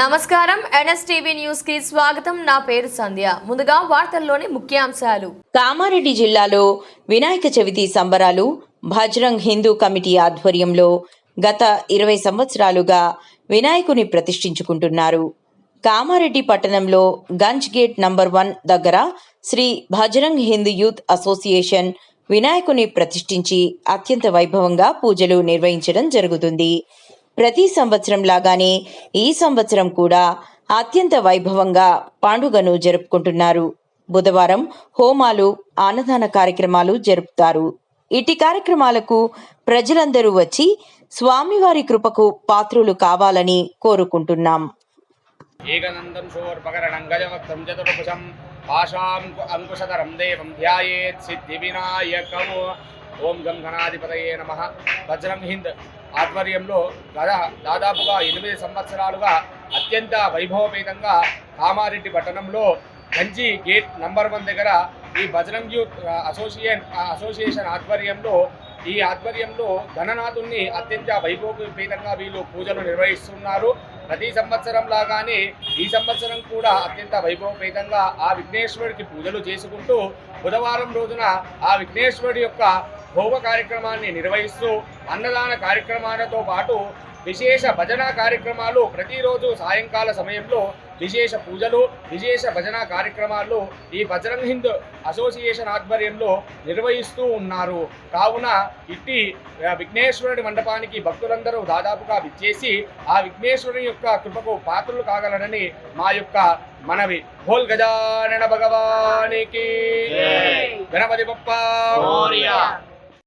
నమస్కారం. ఎన్ఎస్టీవీ న్యూస్కి స్వాగతం. నా పేరు సంధ్య. ముందుగా వార్తల్లోని ముఖ్యాంశాలు. కామారెడ్డి జిల్లాలో వినాయక చవితి సంబరాలు భజరంగ్ హిందూ కమిటీ ఆధ్వర్యంలో గత ఇరవై సంవత్సరాలుగా వినాయకుని ప్రతిష్ఠించుకుంటున్నారు. కామారెడ్డి పట్టణంలో గంజ్ గేట్ నంబర్ వన్ దగ్గర శ్రీ భజరంగ్ హిందూ యూత్ అసోసియేషన్ వినాయకుని ప్రతిష్ఠించి అత్యంత వైభవంగా పూజలు నిర్వహించడం జరుగుతుంది. ప్రతి సంవత్సరం లాగానే ఈ సంవత్సరం కూడా అత్యంత వైభవంగా పండుగను జరుపుకుంటున్నారు. బుధవారం హోమాలు అన్నదాన కార్యక్రమాలు జరుపుతారు. ఇటు కార్యక్రమాలకు ప్రజలందరూ వచ్చి స్వామివారి కృపకు పాత్రులు కావాలని కోరుకుంటున్నాం. ఏకనందం శోర్పకరణం గజవక్తం చతుర్భుజం పాశాం అంకుశధరం దేవం ధ్యాయేత్ సిద్ధి వినాయకము ఓం గం గణాధిపతయే నమ. బజరంగ్ హింద్ ఆధ్వర్యంలో గత దాదాపుగా ఎనిమిది సంవత్సరాలుగా అత్యంత వైభవపేతంగా కామారెడ్డి పట్టణంలో గంజి గేట్ నంబర్ వన్ దగ్గర ఈ బజరంగ్ యూత్ అసోసియేషన్ అసోసియేషన్ ఆధ్వర్యంలో ఈ ఆధ్వర్యంలో గణనాథుణ్ణి అత్యంత వైభవపేతంగా వీళ్ళు పూజలు నిర్వహిస్తున్నారు. ప్రతి సంవత్సరం లాగానే ఈ సంవత్సరం కూడా అత్యంత వైభవపేతంగా ఆ విఘ్నేశ్వరుడికి పూజలు చేసుకుంటూ బుధవారం రోజున ఆ విఘ్నేశ్వరుడి యొక్క భోగ కార్యక్రమాన్ని నిర్వహిస్తూ అన్నదాన కార్యక్రమాలతో పాటు విశేష భజన కార్యక్రమాలు ప్రతిరోజు సాయంకాల సమయంలో విశేష పూజలు విశేష భజన కార్యక్రమాలు ఈ బజరంగ్ హింద్ అసోసియేషన్ ఆధ్వర్యంలో నిర్వహిస్తూ ఉన్నారు. కావున ఇట్టి విఘ్నేశ్వరుడి మండపానికి భక్తులందరూ దాదాపుగా విచ్చేసి ఆ విఘ్నేశ్వరుని యొక్క కృపకు పాత్రలు కాగలరని మా యొక్క మనవి. భోల్ గజానన భగవానికి. గణపతి బప్ప.